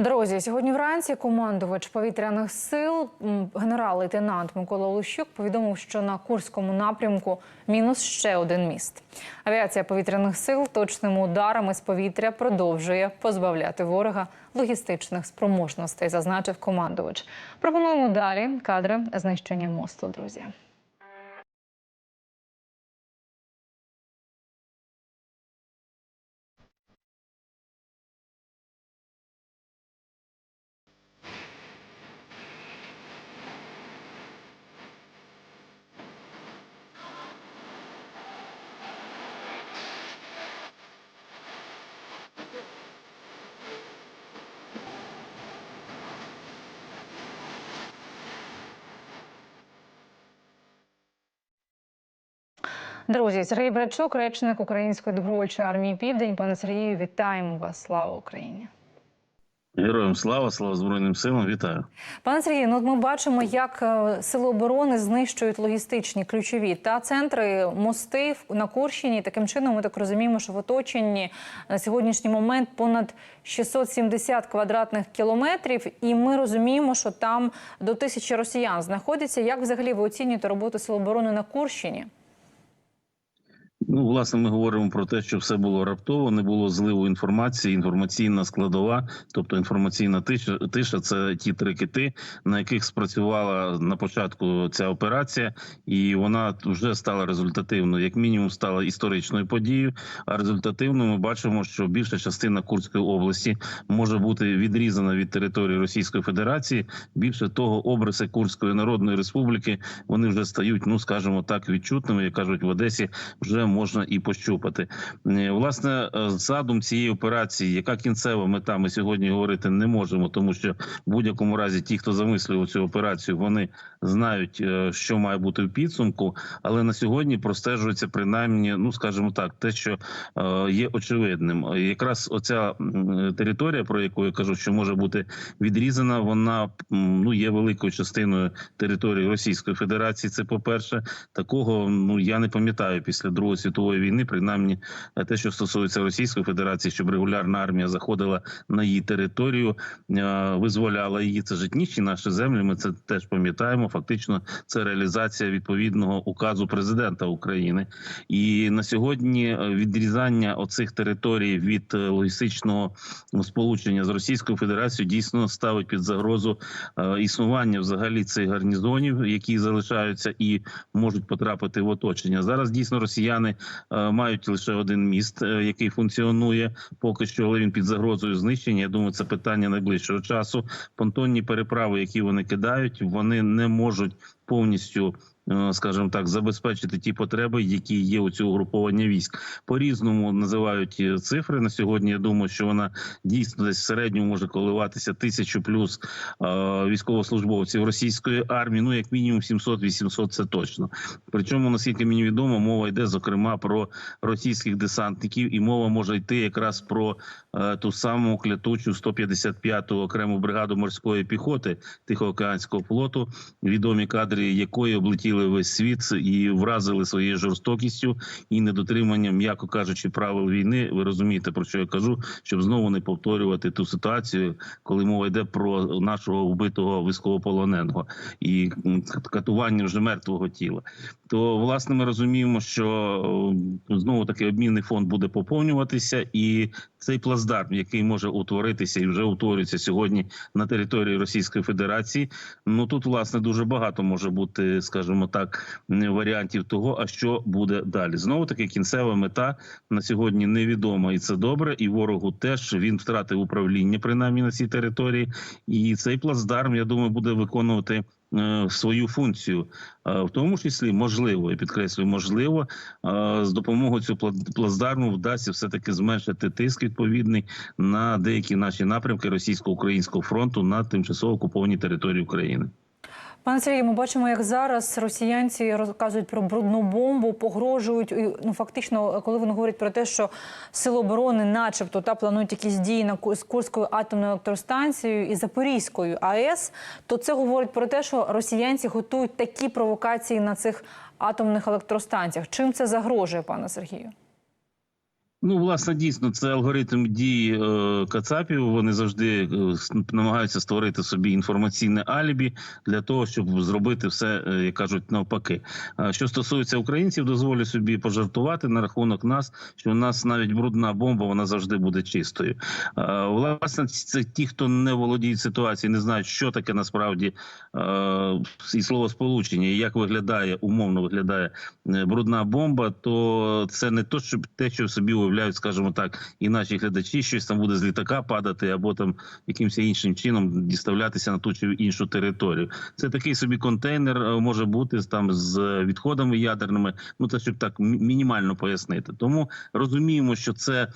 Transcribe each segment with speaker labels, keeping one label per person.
Speaker 1: Друзі, сьогодні вранці командувач повітряних сил генерал-лейтенант Микола Олущук повідомив, що на Курському напрямку мінус ще один міст. Авіація повітряних сил точними ударами з повітря продовжує позбавляти ворога логістичних спроможностей, зазначив командувач. Пропонуємо далі кадри знищення мосту. Друзі. Друзі, Сергій Брачук, речник Української добровольчої армії Південь. Пане Сергію, вітаємо вас! Слава Україні!
Speaker 2: Героям слава, слава Збройним силам, вітаю.
Speaker 1: Пане Сергію, ну от ми бачимо, як е, сили оборони знищують логістичні ключові та центри, мости на Курщині. Таким чином, ми так розуміємо, що в оточенні на сьогоднішній момент понад 670 квадратних кілометрів, і ми розуміємо, що там до тисячі росіян знаходяться. Як взагалі ви оцінюєте роботу сил оборони на Курщині?
Speaker 2: Ну, власне, ми говоримо про те, що все було раптово, не було зливу інформації, інформаційна складова, тобто інформаційна тиша, тиша це ті три кити, на яких спрацювала на початку ця операція, і вона вже стала результативною, як мінімум, стала історичною подією. А результативно ми бачимо, що більша частина Курської області може бути відрізана від території Російської Федерації. Більше того, обриси Курської Народної Республіки вони вже стають, ну скажімо так, відчутними, як кажуть в Одесі, вже можна і пощупати. Е, Власне, е, задум цієї операції, яка кінцева мета, ми сьогодні говорити не можемо, тому що в будь-якому разі ті, хто замислював цю операцію, вони знають, е, що має бути в підсумку. Але на сьогодні простежується принаймні, ну скажімо так, те, що є очевидним. Якраз оця територія, про яку я кажу, що може бути відрізана, вона ну є великою частиною території Російської Федерації. Це по перше, такого ну я не пам'ятаю після Другої світової війни, принаймні е, те, що стосується Російської Федерації, щоб регулярна армія заходила на її територію, е, визволяла її. Це ж етнічні наші землі. Ми це теж пам'ятаємо. Фактично, це реалізація відповідного указу президента України. І на сьогодні е, відрізання оцих територій від логістичного сполучення з Російською Федерацією дійсно ставить під загрозу існування взагалі цих гарнізонів, які залишаються і можуть потрапити в оточення. Зараз дійсно росіяни мають лише один міст, е, який функціонує поки що, але він під загрозою знищення. Я думаю, це питання найближчого часу. Понтонні переправи, які вони кидають, вони не можуть повністю. Е, Скажімо так, забезпечити ті потреби, які є у цього угруповання військ. По різному називають е, цифри на сьогодні. Я думаю, що вона дійсно десь в середньому може коливатися тисячу плюс е, військовослужбовців російської армії. Ну як мінімум 700-800 це точно. Причому, наскільки мені відомо, мова йде зокрема про російських десантників, і мова може йти якраз про ту саму клятучу 155-ту окрему бригаду морської піхоти Тихоокеанського флоту, відомі кадри якої облетіли весь світ і вразили своєю жорстокістю і недотриманням, м'яко кажучи, правил війни. Ви розумієте про що я кажу, щоб знову не повторювати ту ситуацію, коли мова йде про нашого вбитого військовополоненого і катування вже мертвого тіла. То власне ми розуміємо, що знову таки обмінний фонд буде поповнюватися, і цей плацдарм, який може утворитися і вже утворюється сьогодні на території Російської Федерації. Ну тут власне дуже багато може бути, скажімо так, варіантів того, а що буде далі. Знову таки кінцева мета на сьогодні невідома, і це добре. І ворогу теж він втратив управління принаймні на цій території. І цей плацдарм, я думаю, буде виконувати. е, Свою функцію, Е, в тому числі можливо, я підкреслюю, можливо, е, з допомогою цього пла- плацдарму вдасться все таки зменшити тиск відповідний на деякі наші напрямки російсько-українського фронту на тимчасово окупованій території України.
Speaker 1: Пане Сергію, ми бачимо, як зараз росіянці розказують про брудну бомбу, погрожують. І, Ну фактично, коли вони говорять про те, що сили оборони, начебто, та планують якісь дії на з Курською атомною електростанцією і Запорізькою АЕС, то це говорить про те, що росіянці готують такі провокації на цих атомних електростанціях. Чим це загрожує, пане Сергію?
Speaker 2: Ну, власне, дійсно, це алгоритм дій е, Кацапів. Вони завжди е, намагаються створити собі інформаційне алібі для того, щоб зробити все, е, як кажуть, навпаки. А що стосується українців, дозволю собі пожартувати на рахунок нас, що у нас навіть брудна бомба вона завжди буде чистою. Е, власне, це ті, хто не володіють ситуацією, не знають, що таке насправді е, і словосполучення, і як виглядає умовно виглядає е, брудна бомба, то це не то, щоб те, що собі уявляють, скажімо так, і наші глядачі, щось там буде з літака падати, або там якимось іншим чином діставлятися на ту чи іншу територію. Це такий собі контейнер е, може бути там з відходами ядерними. Ну це щоб так мінімально пояснити. Тому розуміємо, що це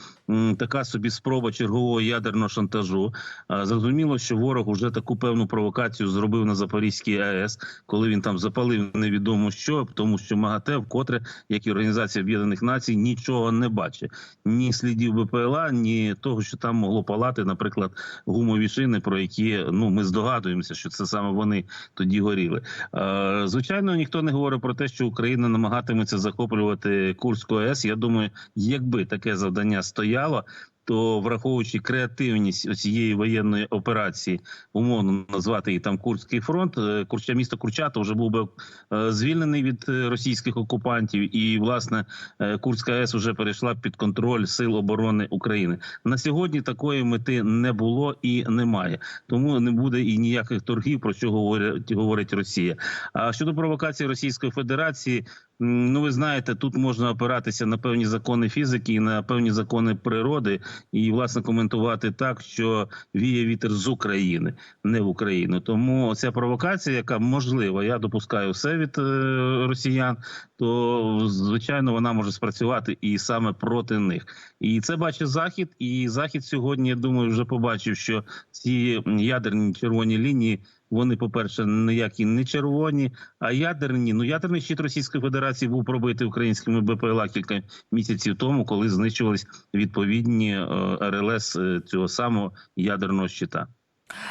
Speaker 2: така собі спроба чергового ядерного шантажу. Зрозуміло, що ворог уже таку певну провокацію зробив на Запорізькій АЕС, коли він там запалив невідомо що, тому що МАГАТЕ вкотре, як і Організація Об'єднаних Націй, нічого не бачить. Ні слідів БПЛА, ні того, що там могло палати, наприклад, гумові шини, про які ну ми здогадуємося, що це саме вони тоді горіли. Е, Звичайно, ніхто не говорить про те, що Україна намагатиметься захоплювати Курську АЕС. Я думаю, якби таке завдання стояло. То враховуючи креативність цієї воєнної операції, умовно назвати її там Курський фронт, е, Курча місто Курчата вже був би е, звільнений від е, російських окупантів, і власне Курська АЕС вже перейшла під контроль сил оборони України. На сьогодні такої мети не було і немає, тому не буде і ніяких торгів, про що говорять говорить Росія. А щодо провокації Російської Федерації. Ну, ви знаєте, тут можна опиратися на певні закони фізики і на певні закони природи, і власне коментувати так, що віє вітер з України, не в Україну. Тому ця провокація, яка можлива, я допускаю все від е, росіян, то звичайно вона може спрацювати і саме проти них. І це бачить захід. І захід сьогодні, я думаю, вже побачив, що ці ядерні червоні лінії. Вони, по-перше, ніякі не червоні, а ядерні. Ну, ядерний щит Російської Федерації був пробитий українськими БПЛА кілька місяців тому, коли знищувались відповідні е, РЛС е, цього самого ядерного щита.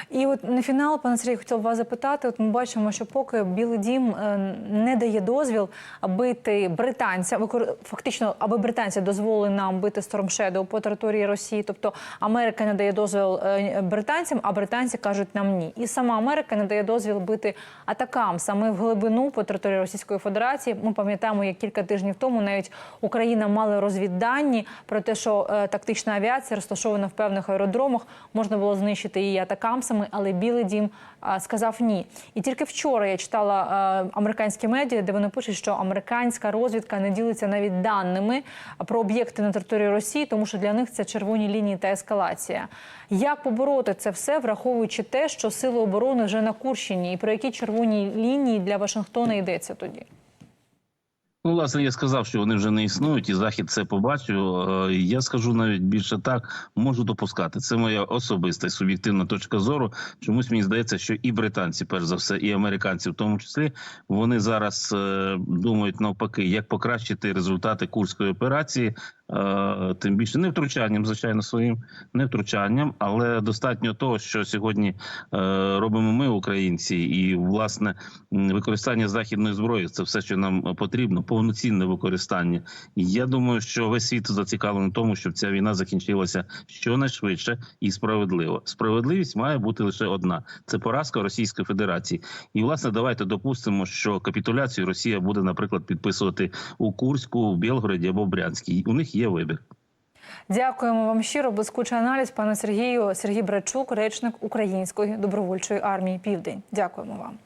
Speaker 1: І от на фінал, пане Сергій, хотів вас запитати. От ми бачимо, що поки Білий Дім е, не дає дозвіл бити британця, фактично, аби британці дозволили нам бити Storm Shadow по території Росії. Тобто Америка не дає дозвіл е, британцям, а британці кажуть нам ні. І сама Америка не дає дозвіл бити атакам саме в глибину по території Російської Федерації. Ми пам'ятаємо, як кілька тижнів тому навіть Україна мала розвіддані про те, що е, тактична авіація розташована в певних аеродромах, можна було знищити її атакамсами, але Білий Дім сказав ні. І тільки вчора я читала американські медіа, де вони пишуть, що американська розвідка не ділиться навіть даними про об'єкти на території Росії, тому що для них це червоні лінії та ескалація. Як побороти це все, враховуючи те, що сили оборони вже на Курщині, і про які червоні лінії для Вашингтона йдеться тоді?
Speaker 2: Ну, власне, я сказав, що вони вже не існують, і захід це побачив. Е, Я скажу навіть більше так, можу допускати. Це моя особиста і суб'єктивна точка зору. Чомусь мені здається, що і британці, перш за все, і американці, в тому числі, вони зараз е, думають навпаки, як покращити результати курської операції. Е, Тим більше не втручанням, звичайно, своїм не втручанням, але достатньо того, що сьогодні е, робимо ми, українці, і власне використання західної зброї це все, що нам потрібно, повноцінне використання. Я думаю, що весь світ зацікавлений в тому, щоб ця війна закінчилася щонайшвидше і справедливо. Справедливість має бути лише одна: це поразка Російської Федерації. І власне, давайте допустимо, що капітуляцію Росія буде, наприклад, підписувати у Курську, в Білгороді або Брянській. У них є вибір.
Speaker 1: Дякуємо вам щиро. Блискучий аналіз, пане Сергію. Сергій Брачук, речник Української добровольчої армії Південь. Дякуємо вам.